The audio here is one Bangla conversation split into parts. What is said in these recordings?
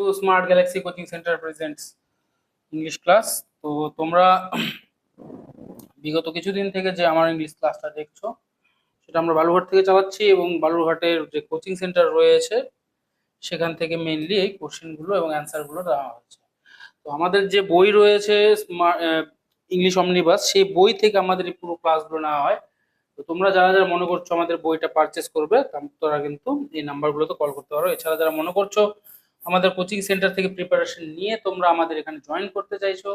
To smart galaxy coaching centre presents English class তো তোমরা বিগত কিছুদিন থেকে যে আমার ইংলিশ ক্লাসটা দেখছ, সেটা আমরা বালুরঘাট থেকে চালাচ্ছি এবং বালুরঘাটের যে কোচিং সেন্টার রয়েছে, সেখান থেকে মেইনলি এই কোশ্চেনগুলো এবং অ্যান্সারগুলো দেওয়া হয়েছে। তো আমাদের যে বই রয়েছে ইংলিশ অমনিবাস সেই বই থেকে আমাদের এই পুরো ক্লাসগুলো নেওয়া হয়। তো তোমরা যারা যারা মনে করছ আমাদের বইটা পারচেস করবে, তারা কিন্তু এই নাম্বারগুলোতে কল করতে পারো। এছাড়া যারা মনে করছ আমাদের কোচিং সেন্টার থেকে প্রিপারেশন নিয়ে তোমরা আমাদের এখানে জয়েন করতে চাইছো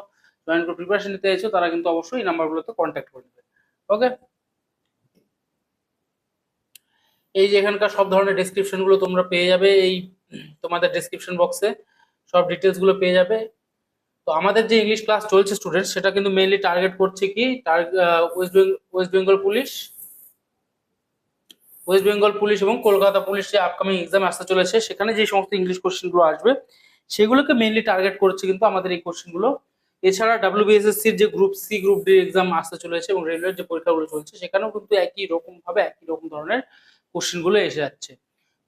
জয়েন করে প্রিপারেশন নিতে চাইছো, তারা কিন্তু অবশ্যই এই নাম্বারগুলোতে কন্ট্যাক্ট করবে ওকে এই যে এখানকার সব ধরনের ডেসক্রিপশনগুলো তোমরা পেয়ে যাবে, এই তোমাদের ডেসক্রিপশন বক্সে সব ডিটেলসগুলো পেয়ে যাবে। তো আমাদের যে ইংলিশ ক্লাস চলছে স্টুডেন্ট সেটা কিন্তু মেইনলি টার্গেট করছে কি ওয়েস্ট বেঙ্গল পুলিশ ওয়েস্ট বেঙ্গল পুলিশ এবং কলকাতা পুলিশ যে আপকামিং এক্সাম আসতে চলেছে, সেখানে যে সমস্ত ইংলিশ কোশ্চেনগুলো আসবে, সেগুলোকে মেনলি টার্গেট করছে কিন্তু আমাদের এই কোশ্চেনগুলো এছাড়া ডাব্লিউবিএসএসসির যে group C group D exam আসতে চলেছে এবং রেলওয়ের যে পরীক্ষাগুলো চলছে, সেখানেও কিন্তু একই রকমভাবে একই রকম ধরনের কোশ্চেনগুলো এসে যাচ্ছে।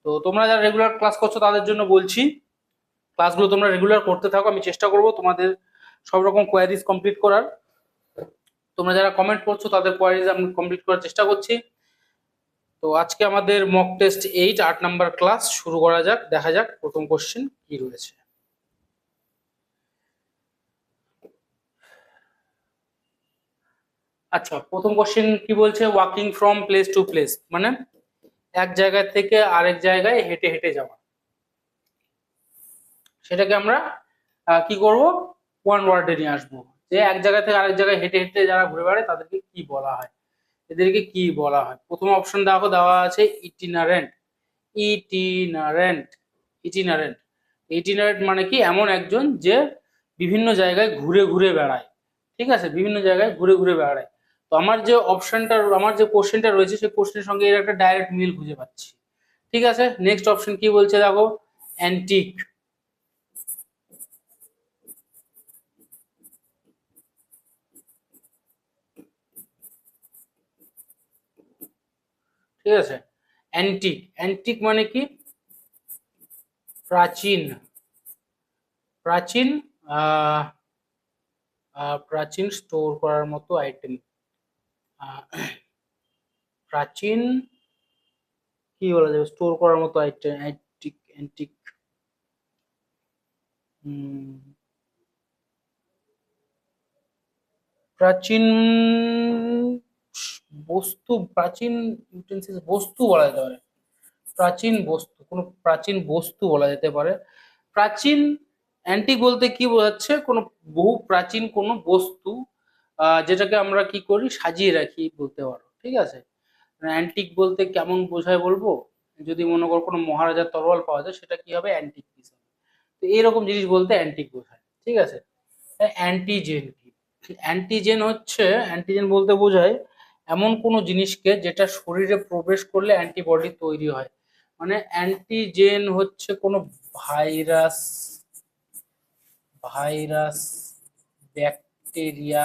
তো তোমরা যারা রেগুলার ক্লাস করছ তাদের জন্য বলছি ক্লাসগুলো তোমরা রেগুলার করতে থাকো, আমি চেষ্টা করব তোমাদের সব রকম কোয়ারিজ কমপ্লিট করার। তোমরা যারা কমেন্ট করছ তাদের কোয়ারিজ আমি কমপ্লিট করার চেষ্টা করছি। তো আজকে আমাদের মক টেস্ট এইট আট নাম্বার ক্লাস শুরু করা যাক, দেখা যাক প্রথম কোশ্চেন কি রয়েছে। আচ্ছা প্রথম কোশ্চেন কি বলছে? Walking from place to place মানে এক জায়গা থেকে আরেক জায়গায় হেঁটে হেঁটে যাওয়া। সেটাকে আমরা কি করব? ওয়ান ওয়ার্ডে নিয়ে আসব। যে এক জায়গা থেকে আরেক জায়গায় হেঁটে হেঁটে যারা ঘুরে বেড়ায়, তাদেরকে কি বলা হয়? এদেরকে কি বলা হয়? প্রথম অপশন দেখো, দেওয়া আছে ইটিনারেন্ট ইটিনারেন্ট ইটিনারেন্ট ইটিনারেন্ট মানে কি? এমন একজন যে বিভিন্ন জায়গায় ঘুরে ঘুরে বেড়ায়। ঠিক আছে? বিভিন্ন জায়গায় ঘুরে ঘুরে বেড়ায়। তো আমার যে অপশনটা আমার যে কোশ্চেনটা রয়েছে, সেই কোশ্চেনের সঙ্গে এর একটা ডাইরেক্ট মিল খুঁজে পাচ্ছি। ঠিক আছে? নেক্সট অপশন কি বলছে দেখো? অ্যান্টিক ঠিক আছে? অ্যান্টিক অ্যান্টিক মানে কি? প্রাচীন। প্রাচীন প্রাচীন স্টোর করার মতো আইটেম প্রাচীন কি বলা যাবে? স্টোর করার মতো আইটেম অ্যান্টিক অ্যান্টিক প্রাচীন বস্তু, প্রাচীন ইউটেন্সিলস বস্তু বলা যেতে পারে। প্রাচীন বস্তু, কোনো প্রাচীন বস্তু বলা যেতে পারে। প্রাচীন অ্যান্টিক বলতে কি বোঝাচ্ছে? কোনো বহু প্রাচীন কোনো বস্তু যেটাকে আমরা কি করি? সাজিয়ে রাখি বলতে পারো, ঠিক আছে? অ্যান্টিক বলতে কেমন বোঝায় বলব? যদি মনে করো কোনো মহারাজার তরোয়াল পাওয়া যায়, সেটা কি হবে? অ্যান্টিক পিস তো এইরকম জিনিস বলতে অ্যান্টিক বোঝায়, ঠিক আছে? অ্যান্টিজেন কি? অ্যান্টিজেন হচ্ছে অ্যান্টিজেন বলতে বোঝায় এমন কোনো জিনিসকে যেটা শরীরে প্রবেশ করলে অ্যান্টিবডি তৈরি হয়। মানে অ্যান্টিজেন হচ্ছে কোনো ভাইরাস ভাইরাস ব্যাকটেরিয়া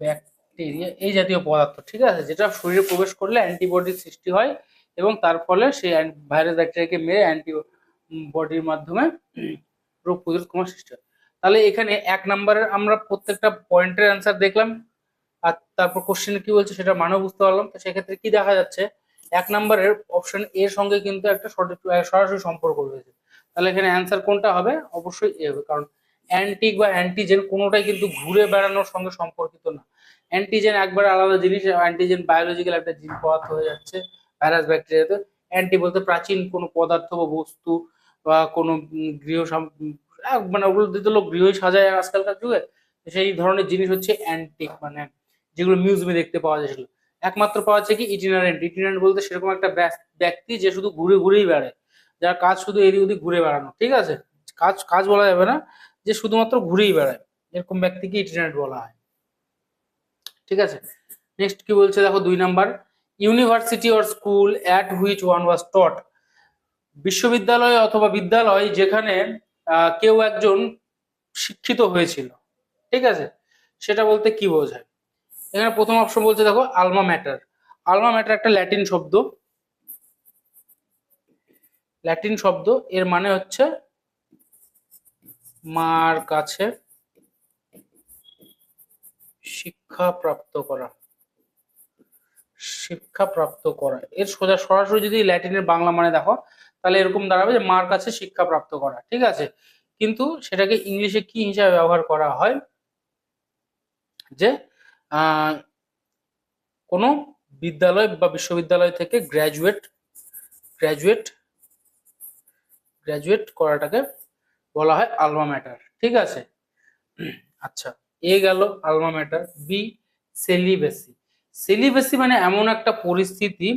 ব্যাকটেরিয়া এই জাতীয় পদার্থ, ঠিক আছে? যেটা শরীরে প্রবেশ করলে অ্যান্টিবডির সৃষ্টি হয় এবং তার ফলে সেই ভাইরাস ব্যাকটেরিয়াকে মেরে অ্যান্টিবডির মাধ্যমে রোগ প্রতিরোধ ক্ষমতা সৃষ্টি হয়। তাহলে এখানে এক নম্বরের আমরা প্রত্যেকটা পয়েন্টের অ্যান্সার দেখলাম। আর তারপর কোশ্চেন কি বলছে সেটা মানেও বুঝতে পারলাম। তো সেক্ষেত্রে কি দেখা যাচ্ছে? এক নম্বরের অপশন এর সঙ্গে কিন্তু একটা সরাসরি সম্পর্ক রয়েছে। তাহলে এখানে অ্যান্সার কোনটা হবে? অবশ্যই এ হবে। কারণ অ্যান্টিক বা অ্যান্টিজেন কোনোটাই কিন্তু ঘুরে বেড়ানোর সঙ্গে সম্পর্কিত না। অ্যান্টিজেন একবার আলাদা জিনিস অ্যান্টিজেন বায়োলজিক্যাল একটা জীব পদার্থ হয়ে যাচ্ছে ভাইরাস ব্যাকটেরিয়াতে অ্যান্টি বলতে প্রাচীন কোনো পদার্থ বা বস্তু বা কোনো গৃহ মানে ওগুলো দিতে লোক গৃহই সাজায় আজকালকার যুগে। সেই ধরনের জিনিস হচ্ছে অ্যান্টিক মানে যেগুলো মিউজিয়ামে দেখতে পাওয়া যায় সেগুলো। একমাত্র পাওয়া যাচ্ছে কি ইটিনারেন্ট ইটিনারেন্ট বলতে সেরকম একটা ব্যক্তি যে শুধু ঘুরে ঘুরেই বেড়ায়। যার কাজ শুধু এদিক ওদিক ঘুরে বেড়ানো, ঠিক আছে? কাজ কাজ বলা যাবে না, যে শুধুমাত্র ঘুরেই বেড়ায়। এরকম ব্যক্তিকে ইটিনারেন্ট বলা হয়। ঠিক আছে? নেক্সট কি বলছে? দেখো দুই number. University or school at which one was taught বিশ্ববিদ্যালয় অথবা বিদ্যালয় যেখানে কেউ একজন শিক্ষিত হয়েছিল। ঠিক আছে? সেটা বলতে কি বোঝায়? এখানে প্রথম অপশন বলছে দেখো আলমা ম্যাটার আলমা ম্যাটার একটা ল্যাটিন শব্দ। ল্যাটিন শব্দ, এর মানে হচ্ছে মার কাছে শিক্ষা প্রাপ্ত করা। শিক্ষা প্রাপ্ত করা। এর সোজা সরাসরি যদি ল্যাটিনের বাংলা মানে দেখো, তাহলে এরকম দাঁড়াবে যে মার কাছে শিক্ষা প্রাপ্ত করা, ঠিক আছে? কিন্তু সেটাকে ইংলিশে কি হিসাবে ব্যবহার করা হয়? যে কোনো বিদ্যালয় বা বিশ্ববিদ্যালয় থেকে গ্র্যাজুয়েট গ্র্যাজুয়েট গ্র্যাজুয়েট করাটাকে বলা হয় আলমা ম্যাটার ঠিক আছে? আচ্ছা এ গেল আলমা ম্যাটার বি সেলিবেসি সেলিবেসি মানে এমন একটা পরিস্থিতি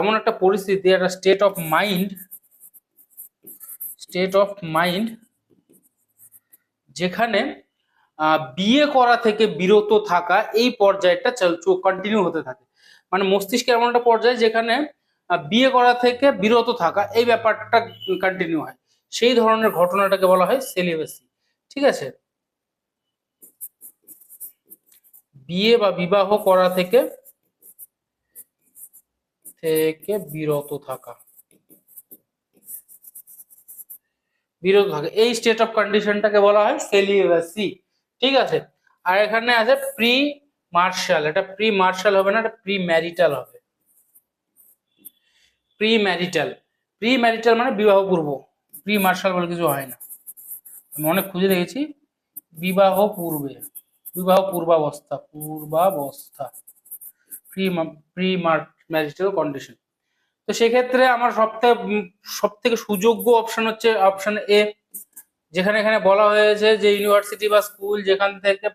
এমন একটা পরিস্থিতি, একটা state of mind state of mind যেখানে বিয়ে করা থেকে বিরত থাকা এই পর্যায়টা কন্টিনিউ হতে থাকে। মানে মস্তিষ্কের এমন একটা পর্যায়ে যেখানে বিয়ে করা থেকে বিরত থাকা এই ব্যাপারটা কন্টিনিউ হয়। সেই ধরনের ঘটনাটাকে বলা হয় সেলিবেসি ঠিক আছে? বিয়ে বা বিবাহ করা থেকে থেকে বিরত থাকা। বিরত থাকে। এই স্টেট অফ কন্ডিশনটাকে বলা হয় সেলিবেসি ঠিক আছে? আর এখানে আছে প্রি মার্শাল এটা প্রি মার্শাল হবে না, এটা প্রি ম্যারিটাল হবে। প্রি ম্যারিটাল প্রি ম্যারিটাল মানে বিবাহ পূর্ব। প্রি মার্শাল বলে কিছু হয় না। আমি অনেক খুঁজে দেখেছি, বিবাহ পূর্বে, বিবাহ পূর্বাবস্থা পূর্বাবস্থা প্রি প্রি ম্যারিটাল কন্ডিশন তো সেক্ষেত্রে আমার সবথেকে সব থেকে সুযোগ্য অপশন হচ্ছে অপশন এ যেখানে এখানে বলা হয়েছে যে ইউনিভার্সিটি বা স্কুল যেখান থেকে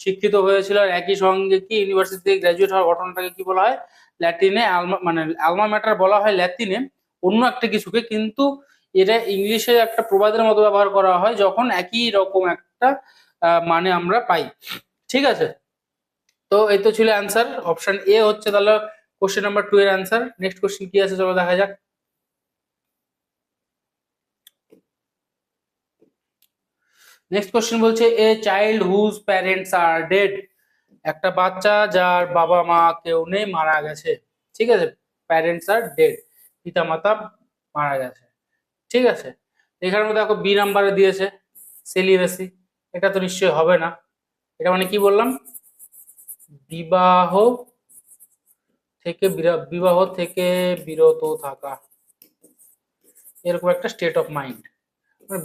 শিক্ষিত হয়েছিল একই সঙ্গে কি ইউনিভার্সিটি থেকে গ্র্যাজুয়েট হওয়ার ঘটনাটাকে কি বলা হয়? ল্যাটিনে আলমা মানে আলমা ম্যাটার বলা হয় ল্যাটিনে অন্য একটা কিছুকে কিন্তু এটা ইংলিশে একটা প্রবাদের মতো ব্যবহার করা হয় যখন একই রকম একটা মানে আমরা পাই। ঠিক আছে? তো এই তো ছিল অ্যান্সার অপশন এ হচ্ছে তাহলে কোশ্চেন নাম্বার টু এর অ্যান্সার নেক্সট কোশ্চেন কি আছে? চলো দেখা যাক। নেক্সট কোশ্চেন বলছে a child whose parents are dead একটা বাচ্চা যার বাবা মা কেউ নেই, মারা গেছে। ঠিক আছে? প্যারেন্টস আর ডেড পিতা মাতা মারা গেছে। ঠিক আছে? এখানে মধ্যে দেখো বি নাম্বারে দিয়েছে সেলিবেসি এটা তো নিশ্চয়ই হবে না। এটা মানে কি বললাম? বিবাহ থেকে বিবাহ থেকে বিরত থাকা। এরকম একটা স্টেট অফ মাইন্ড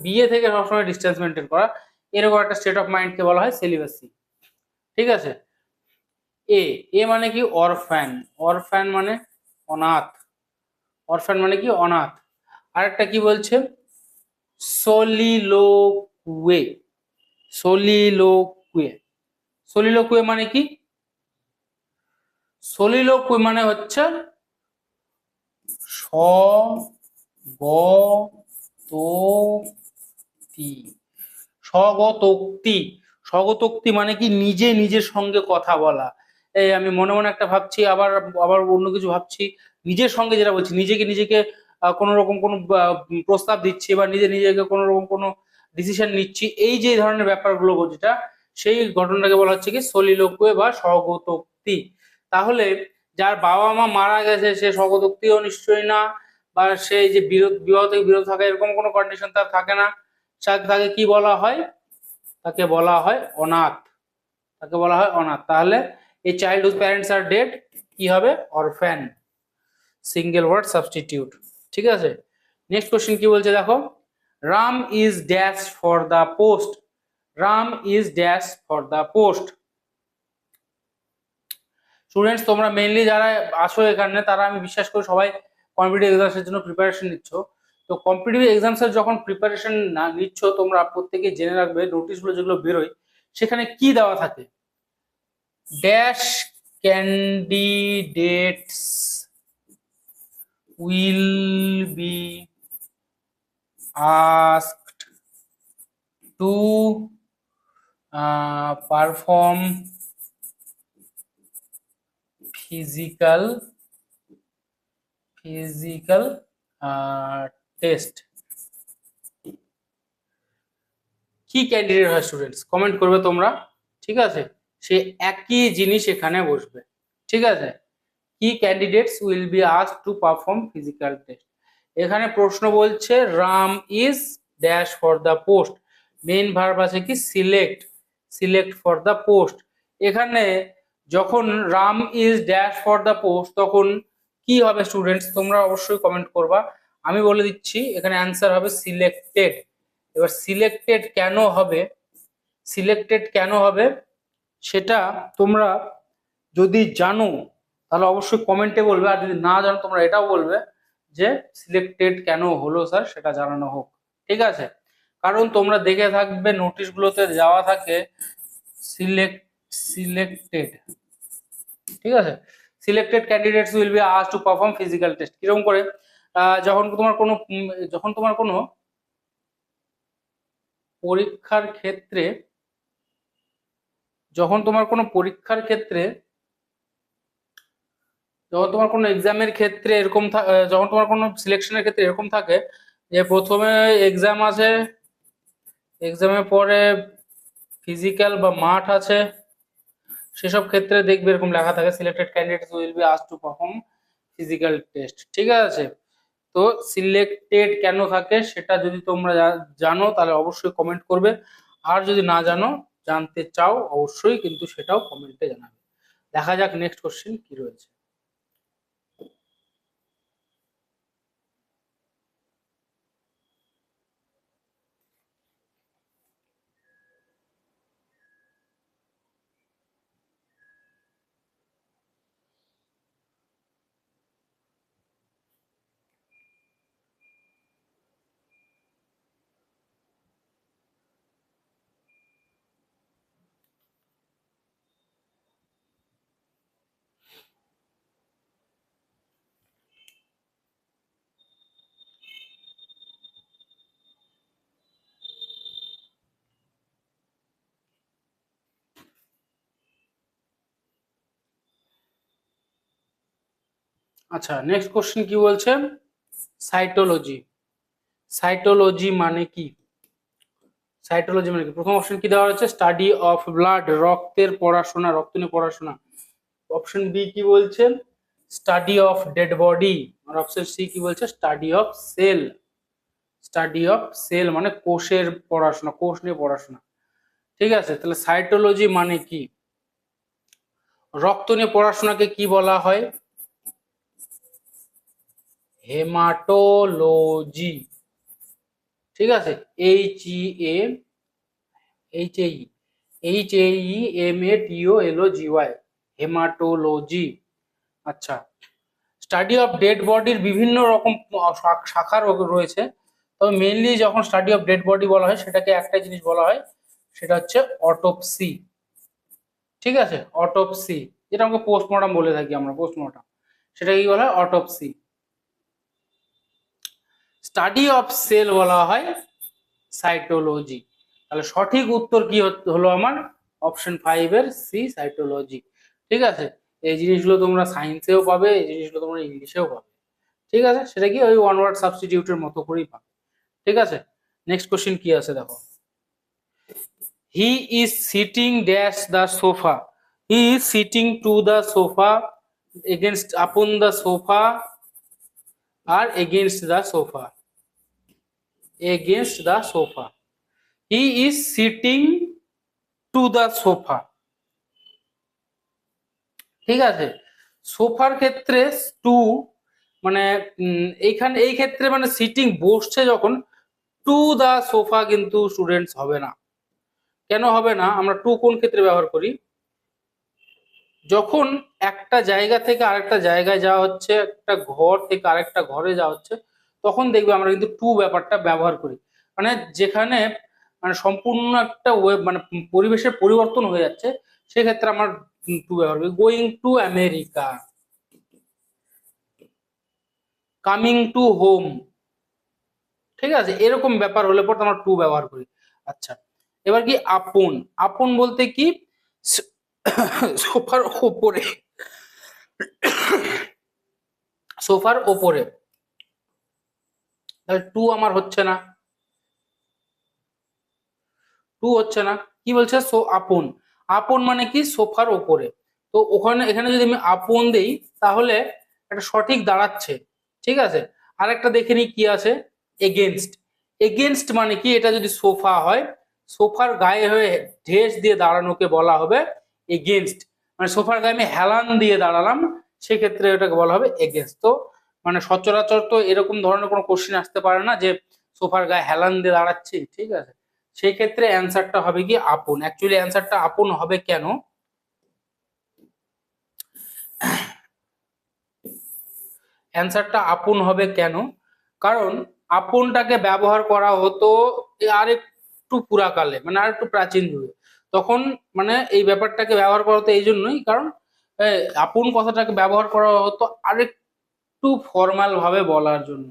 বিয়ে থেকে সবসময় ডিস্টেন্স মেনটেন করা। এরকম একটা স্টেট অফ মাইন্ডকে বলা হয় সেলিবাসি ঠিক আছে? এ এ মানে কি অরফ্যান অরফ্যান মানে অনাথ। অরফ্যান মানে কি অনাথ। আরেকটা কি বলছে? সলিলোকুয়ে সলিলোকুয়ে সলিলোকুয়ে মানে কি? সলিলোকুয়ে মানে হচ্ছে স গ স্বগতোক্তি। স্বগতোক্তি। মানে কি নিজে নিজের সঙ্গে কথা বলা। এই আমি মনে মনে একটা ভাবছি, আবার আবার অন্য কিছু ভাবছি। নিজের সঙ্গে যেটা বলছি, নিজেকে নিজেকে কোনো রকম কোনো প্রস্তাব দিচ্ছি বা নিজে নিজেকে কোনো রকম কোনো ডিসিশন নিচ্ছি। এই যে ধরনের ব্যাপারগুলো যেটা, সেই ঘটনাটাকে বলা হচ্ছে কি সলিলোকুয়ে বা স্বগতোক্তি। তাহলে যার বাবা মা মারা গেছে সে স্বগতোক্তিও নিশ্চয়ই না বা সেই যে বিরোধ, বিবাহ থেকে বিরত থাকা, এরকম কোনো কন্ডিশন তার থাকে না। তাকে কি বলা হয়? তাকে বলা হয় অনাথ। তাকে বলা হয় অনাথ। তাহলে এই child whose parents are dead কি হবে? অরফ্যান সিঙ্গেল ওয়ার্ড সাবস্টিটিউট ঠিক আছে? নেক্সট কোশ্চেন কি বলছে দেখো? Ram is dash for the post Ram is dash for the post students তোমরা মেইনলি যারা আসো এখানে, তারা আমি বিশ্বাস করি সবাই কম্পিটিভ এক্সামসের জন্য প্রিপারেশন নিচ্ছ। তো কম্পিটিটিভ এক্সামসের যখন প্রিপারেশন না নিচ্ছ তোমরা প্রত্যেকে জেনে রাখবে নোটিশগুলো যেগুলো বেরোয় সেখানে কি দেওয়া থাকে? Dash candidates will be to uh, perform physical uh, test. কি ক্যান্ডিডেট হয় স্টুডেন্টস কমেন্ট করবে তোমরা ঠিক আছে? সে একই জিনিস এখানে বসবে ঠিক আছে? কি candidates will be ask to perform physical test এখানে প্রশ্ন বলছে Ram is dash for the post main verb আছে কি? Select select for the post এখানে যখন Ram is dash for the post তখন কি হবে স্টুডেন্টস তোমরা অবশ্যই কমেন্ট করবা। আমি বলে দিচ্ছি, এখানে অ্যান্সার হবে সিলেক্টেড এবার সিলেক্টেড কেন হবে? সিলেক্টেড কেন হবে? সেটা তোমরা যদি জানো, তাহলে অবশ্যই কমেন্টে বলবে। আর যদি না জানো, তোমরা এটাও বলবে যে সিলেক্টেড কেন হলো স্যার সেটা জানানো হোক। ঠিক আছে? কারণ তোমরা দেখে থাকবে নোটিশগুলোতে যাওয়া থাকে সিলেক্ট সিলেক্টেড ঠিক আছে? Selected candidates will be as to perform physical test কীরকম করে? যখন তোমার কোনো, যখন তোমার কোনো পরীক্ষার ক্ষেত্রে, যখন তোমার কোনো পরীক্ষার ক্ষেত্রে, যখন তোমার কোনো এক্সামের ক্ষেত্রে এরকম যখন তোমার কোনো সিলেকশনের ক্ষেত্রে এরকম থাকে যে প্রথমে এক্সাম আছে এক্সামের পরে ফিজিক্যাল বা মাঠ আছে সেসব ক্ষেত্রে দেখবে এরকম লেখা থাকে selected candidates will be as to perform physical test ঠিক আছে? তো সিলেক্টেড কেন থাকে সেটা যদি তোমরা জানো তাহলে অবশ্যই কমেন্ট করবে। আর যদি না জানো, জানতে চাও অবশ্যই কিন্তু সেটাও কমেন্টে জানাবে। দেখা যাক নেক্সট কোশ্চেন কি রয়েছে। আচ্ছা নেক্সট কোশ্চেন কি বলছে? সাইটোলজি সাইটোলজি মানে কি? সাইটোলজি মানে কি? প্রথম অপশন কি দেওয়া হচ্ছে স্টাডি অফ ব্লাড রক্তের পড়াশোনা, রক্ত নিয়ে পড়াশোনা। অপশন বি কি বলছে? স্টাডি অফ ডেড বডি আর অপশন সি কি বলছে? Study of cell study of cell মানে কোষের পড়াশোনা, কোষ নিয়ে পড়াশোনা। ঠিক আছে, তাহলে সাইটোলজি মানে কি? রক্ত নিয়ে পড়াশোনাকে কি বলা হয়? হেমাটোলজি। ঠিক আছে? H E M H A H A E M A T O L G Y haematology. আচ্ছা স্টাডি অফ ডেড বডির বিভিন্ন রকম শাখা রয়েছে। তবে মেনলি যখন স্টাডি অফ ডেড বডি বলা হয়, সেটাকে একটা জিনিস বলা হয়, সেটা হচ্ছে অটোপসি ঠিক আছে? অটোপসি যেটা আমাকে পোস্টমর্টম বলে থাকি আমরা পোস্টমর্টম সেটা কি বলা হয়? অটোপসি স্টাডি অফ সেল বলা হয় সাইটোলজি তাহলে সঠিক উত্তর কি হলো আমার অপশন ফাইভ এর সি সাইটোলজি ঠিক আছে? এই জিনিসগুলো তোমরা সায়েন্সেও পাবে, এই জিনিসগুলো তোমরা ইংলিশেও পাবে। ঠিক আছে? সেটা কি? ওই ওয়ান ওয়ার্ড সাবস্টিটিউটের মতো করেই পাবে। ঠিক আছে? নেক্সট কোশ্চেন কি আছে দেখো? He is sitting dash the sofa he is sitting to the sofa against upon the sofa R against the sofa against the sofa. He is sitting to the sofa. ঠিক আছে সোফার ক্ষেত্রে টু মানে এইখানে, এই ক্ষেত্রে মানে সিটিং বসছে যখন টু দা সোফা কিন্তু স্টুডেন্টস হবে না কেন হবে না আমরা টু কোন ক্ষেত্রে ব্যবহার করি যখন একটা জায়গা থেকে আরেকটা জায়গায় যাওয়া হচ্ছে, একটা ঘর থেকে আরেকটা ঘরে যাওয়া হচ্ছে তখন দেখবে আমরা কিন্তু টু ব্যাপারটা ব্যবহার করি। মানে যেখানে মানে সম্পূর্ণ একটা ওয়েব মানে পরিবেশের পরিবর্তন হয়ে যাচ্ছে, সেক্ষেত্রে আমার টু ব্যবহার করি। Going to America coming to home ঠিক আছে? এরকম ব্যাপার হলে পর আমরা টু ব্যবহার করি। আচ্ছা এবার কি আপন? আপন বলতে কি? সোফার ওপরে সোফার ওপরে। তাহলে টু আমার হচ্ছে না। টু হচ্ছে না। কি বলছে? সো আপন। আপন মানে কি? সোফার ওপরে। তো ওখানে, এখানে যদি আমি আপন দেই, তাহলে একটা সঠিক দাঁড়াচ্ছে। ঠিক আছে? আর একটা দেখে নিই কি আছে। এগেনস্ট এগেনস্ট মানে কি? এটা যদি সোফা হয়, সোফার গায়ে হয়ে ঢেস দিয়ে দাঁড়ানোকে বলা হবে এগেনস্ট মানে সোফার গায়ে আমি হেলান দিয়ে দাঁড়ালাম, সেক্ষেত্রে এটাকে বলা হবে এগেনস্ট তো মানে সচরাচর তো এরকম ধরনের কোনো কোশ্চেন আসতে পারে না যে সোফার গায়ে হেলান দিয়ে দাঁড়াচ্ছি, ঠিক আছে? সেই ক্ষেত্রে অ্যান্সারটা হবে কি আপন। অ্যাকচুয়ালি অ্যান্সারটা আপন হবে কেন? অ্যান্সারটা আপন হবে কেন? কারণ আপনটাকে ব্যবহার করা হতো আর একটু পুরাকালে মানে আর একটু প্রাচীন যুগে। তখন মানে এই ব্যাপারটাকে ব্যবহার করা হতো এই জন্যই, কারণ আপন কথাটাকে ব্যবহার করা হতো আরেকটু ফর্মাল ভাবে বলার জন্য।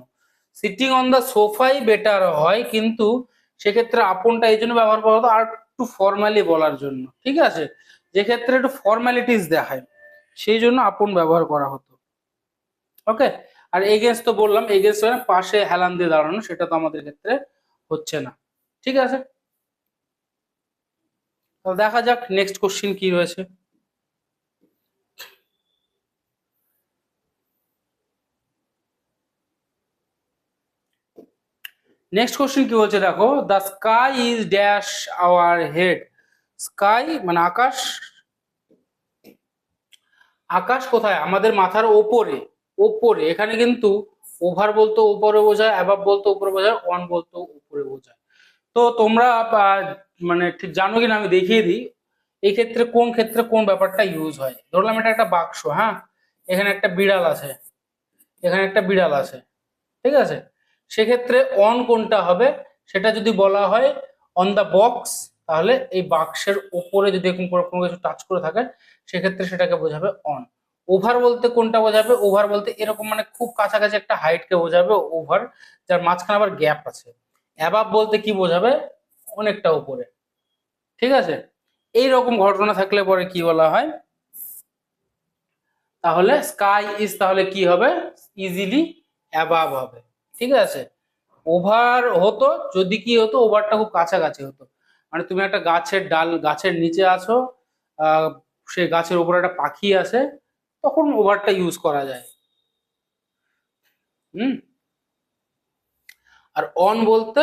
সিটিং অন দ্য সোফাই বেটার হয়, কিন্তু সেক্ষেত্রে আপনটা এই জন্য ব্যবহার করা হতো আর একটু ফর্মালি বলার জন্য, ঠিক আছে? যে ক্ষেত্রে একটু ফর্মালিটিস দেখায়, সেই জন্য আপন ব্যবহার করা হতো। ওকে আর এগেন্স্ট তো বললাম এগেন্স্ট মানে পাশে হেলান দিয়ে দাঁড়ানো, সেটা তো আমাদের ক্ষেত্রে হচ্ছে না, ঠিক আছে? দেখা যাক নেক্সট কোশ্চিন কি রয়েছে নেক্সট কোশ্চেন কি বলছে দেখো the sky is dash our head sky মানে আকাশ। আকাশ কোথায়? আমাদের মাথার ওপরে। ওপরে। এখানে কিন্তু ওভার বলতো উপরে বোঝায় অ্যাবাব বলতো উপরে বোঝায় অন বলতো উপরে বোঝায়। তো তোমরা মানে ঠিক জানো কিনা আমি দেখিয়ে দিই। এই ক্ষেত্রে কোন ক্ষেত্রে কোন ব্যাপারটা ইউজ হয়? ধরলাম এটা একটা বাক্স হ্যাঁ? এখানে একটা বিড়াল আছে। এখানে একটা বিড়াল আছে। ঠিক আছে? সেক্ষেত্রে অন কোনটা হবে? সেটা যদি বলা হয় অন দ্য বক্স তাহলে এই বাক্সের ওপরে যদি এরকম কোনো কিছু টাচ করে থাকে, সেক্ষেত্রে সেটাকে বোঝাবে অন ওভার বলতে কোনটা বোঝাবে? ওভার বলতে এরকম মানে খুব কাছাকাছি একটা হাইটকে বোঝাবে ওভার যার মাঝখানে আবার গ্যাপ আছে। অ্যাবাব বলতে কি বোঝাবে? অনেকটা উপরে। ঠিক আছে? এই রকম ঘটনা থাকলে পরে কি বলা হয়? তাহলে স্কাই ইজ তাহলে কি হবে? ইজিলি অ্যাবাব হবে। ঠিক আছে? ওভার হতো, যদি কি হতো, ওভারটা খুব কাছাকাছি হতো। মানে তুমি একটা গাছের ডাল, গাছের নিচে আছো সেই গাছের উপরে একটা পাখি আছে তখন ওভারটা ইউজ করা যায়। হুম? আর অন বলতে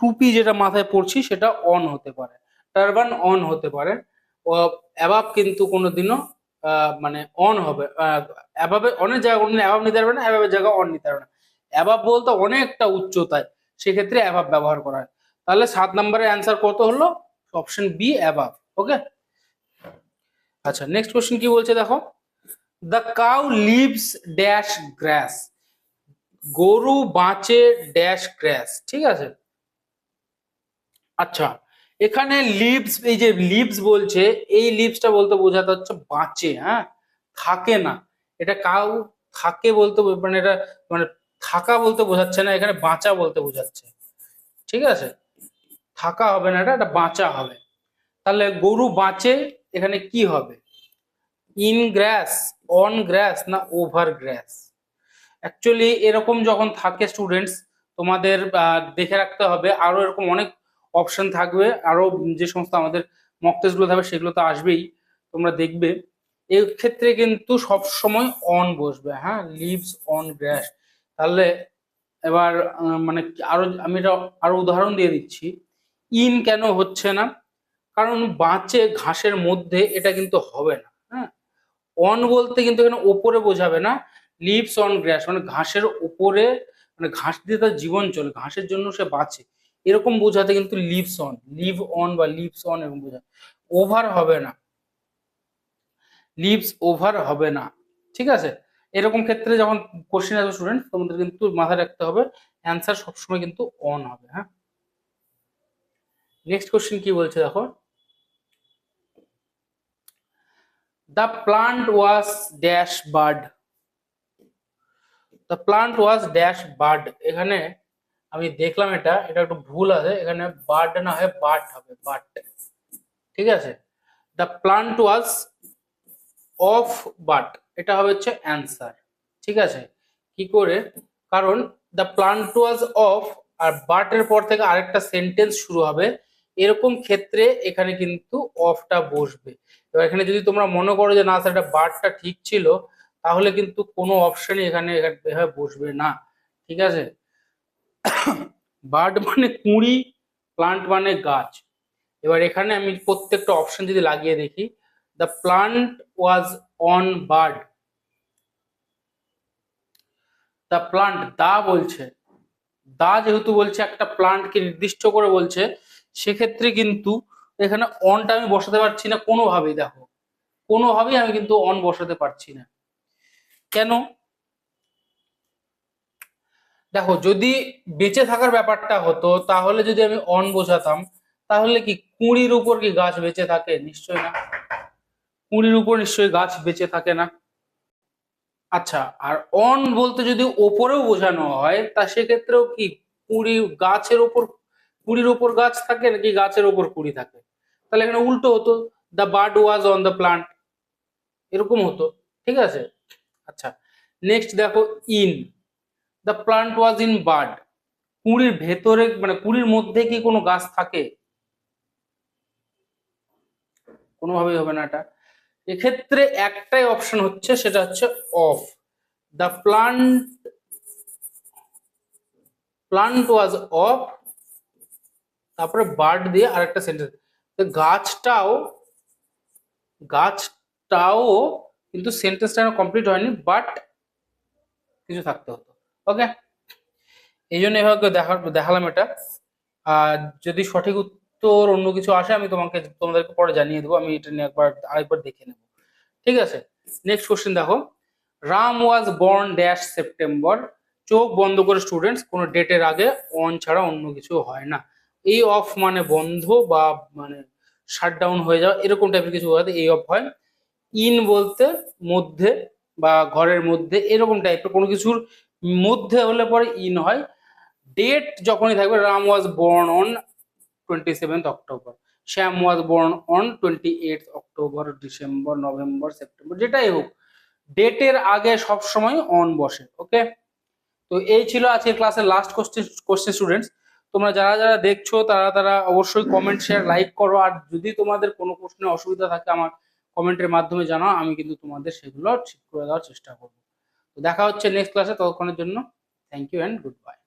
টুপি যেটা মাথায় পড়ছি সেটা অন হতে পারে। টারবান অন হতে পারে। অ্যাবাব কিন্তু কোনোদিনও মানে অন হবে অ্যাবাবে অনেক জায়গায় কোনোদিন অ্যাবাব নিতে পারবে না অ্যাবাবের জায়গা অন নিতে পারবে না। অ্যাবাব বলতে অনেকটা উচ্চতায়, সেক্ষেত্রে অ্যাবাব ব্যবহার করা হয়। তাহলে সাত নম্বরের অ্যান্সার কত হলো? অপশন বি অ্যাবাব ওকে আচ্ছা নেক্সট কোশ্চেন কি বলছে দেখো? The cow lives dash grass গরু বাঁচে ড্যাশ গ্রাস ঠিক আছে? আচ্ছা এখানে লিভস এই যে লিভস বলছে, এই লিভসটা বলতে বোঝাতে হচ্ছে বাঁচে হ্যাঁ? থাকে না। এটা কাউ থাকে বলতে মানে এটা মানে থাকা বলতে বোঝাচ্ছে না, এখানে বাঁচা বলতে বোঝাচ্ছে। ঠিক আছে? থাকা হবে না এটা এটা বাঁচা হবে। তাহলে গরু বাঁচে, এখানে কি হবে? ইন গ্রাস অন গ্রাস না ওভার গ্রাস অ্যাকচুয়ালি এরকম যখন থাকে স্টুডেন্টস, তোমাদের দেখে রাখতে হবে, আরও এরকম অনেক অপশন থাকবে, আরও যে সমস্ত আমাদের মক টেস্টগুলো থাকবে সেগুলো তো আসবেই, তোমরা দেখবে। এই ক্ষেত্রে কিন্তু সব সময় অন বসবে হ্যাঁ? লিভস অন গ্রাস তাহলে এবার মানে আরও, আমি এটা আরও উদাহরণ দিয়ে দিচ্ছি। ইন কেন হচ্ছে না? কারণ বাঁচে ঘাসের মধ্যে এটা কিন্তু হবে না হ্যাঁ? অন বলতে কিন্তু এখানে ওপরে বোঝাবে না, লিভস অন গ্রাস মানে ঘাসের ওপরে মানে ঘাস দিয়ে তার জীবন চলে, ঘাসের জন্য সে বাঁচে। এরকম বোঝাতে কিন্তু লিভস অন, লিভ অন বা লিভস অন এরকম বোঝায়। ওভার হবে না। লিভস ওভার হবে না, ঠিক আছে? এরকম ক্ষেত্রে যখন কোশ্চেন আসবে স্টুডেন্ট তোমাদের কিন্তু মাথায় রাখতে হবে অ্যান্সার সবসময় কিন্তু অন হবে হ্যাঁ? নেক্সট কোশ্চেন কি বলছে দেখো? The plant was dash bird the plant was dash bird এখানে আমি দেখলাম এটা এটা একটু ভুল আছে, এখানে বার্ড না হয় বার্ড হবে বার্ড ঠিক আছে? The plant was of but এটা হবে হচ্ছে অ্যান্সার ঠিক আছে? কি করে? কারণ দ্য প্লান্ট ওয়াজ অফ আর বার্টের পর থেকে আরেকটা সেন্টেন্স শুরু হবে, এরকম ক্ষেত্রে এখানে কিন্তু অফটা বসবে। এবার এখানে যদি তোমরা মনে করো যে না স্যার এটা বার্ডটা ঠিক ছিল, তাহলে কিন্তু কোনো অপশনই এখানে এভাবে বসবে না, ঠিক আছে? বার্ড মানে কুঁড়ি প্লান্ট মানে গাছ। এবার এখানে আমি প্রত্যেকটা অপশন যদি লাগিয়ে দেখি the plant was on bird the plant the বলছে। দা যেহেতু বলছে, একটা প্লান্টকে নির্দিষ্ট করে বলছে, সেক্ষেত্রে কিন্তু এখানে অনটা আমি বসাতে পারছি না কোনোভাবেই, দেখো। কোনোভাবেই আমি কিন্তু অন বসাতে পারছি না। কেন? দেখো, যদি বেঁচে থাকার ব্যাপারটা হতো, তাহলে যদি আমি অন বোঝাতাম তাহলে কি কুঁড়ির উপর কি গাছ বেঁচে থাকে? নিশ্চয় না। কুঁড়ির উপর নিশ্চয়ই গাছ বেঁচে থাকে না। আচ্ছা আর অন বলতে যদি ওপরেও বোঝানো হয়, তা সেক্ষেত্রেও কি কুঁড়ি গাছের ওপর, কুড়ির ওপর গাছ থাকে নাকি গাছের ওপর কুড়ি থাকে? তাহলে এখানে উল্টো হতো the bird was on the plant এরকম হতো, ঠিক আছে? আচ্ছা নেক্সট দেখো in the plant was in bird কুঁড়ির ভেতরে মানে কুঁড়ির মধ্যে কি কোনো গাছ থাকে? কোনোভাবেই হবে না এটা। এক্ষেত্রে একটাই অপশন হচ্ছে, সেটা হচ্ছে of the plant plant was of তারপরে বার্ড দিয়ে আরেকটা সেন্টেন্স গাছটাও গাছটাও কিন্তু সেন্টেন্সটা কমপ্লিট হয়নি বাট কিছু থাকতে হতো। ওকে এই জন্য এভাবে দেখা, দেখালাম এটা। আর যদি সঠিক উত্তর অন্য কিছু আসে, আমি তোমাকে, তোমাদেরকে পরে জানিয়ে দেবো, আমি এটা নিয়ে একবার, আরেকবার দেখে নেব। ঠিক আছে? নেক্সট কোশ্চেন দেখো। Ram was born dash September চোখ বন্ধ করে স্টুডেন্টস কোনো ডেটের আগে অন ছাড়া অন্য কিছু হয় না। এই অফ মানে বন্ধ বা মানে শাটডাউন হয়ে যাওয়া, এরকম টাইপের কিছু বলতে এই অফ হয়। ইন বলতে মধ্যে বা ঘরের মধ্যে, এরকম টাইপের কোনো কিছুর মধ্যে হলে পরে ইন হয়। ডেট যখনই থাকবে Ram was born on twenty seventh October Shyam was born on twenty eight October December November September যেটাই হোক ডেটের আগে সব সময় অন বসে ওকে তো এই ছিল আজকের ক্লাসের লাস্ট কোশ্চেন কোশ্চেন স্টুডেন্টস তোমরা যারা যারা দেখছ, তারা তারা অবশ্যই কমেন্ট শেয়ার লাইক করো। আর যদি তোমাদের কোনো প্রশ্নে অসুবিধা থাকে আমার কমেন্টের মাধ্যমে জানাও, আমি কিন্তু তোমাদের সেগুলো ঠিক করে দেওয়ার চেষ্টা করব। তো দেখা হচ্ছে নেক্সট ক্লাসে ততক্ষণের জন্য thank you and good bye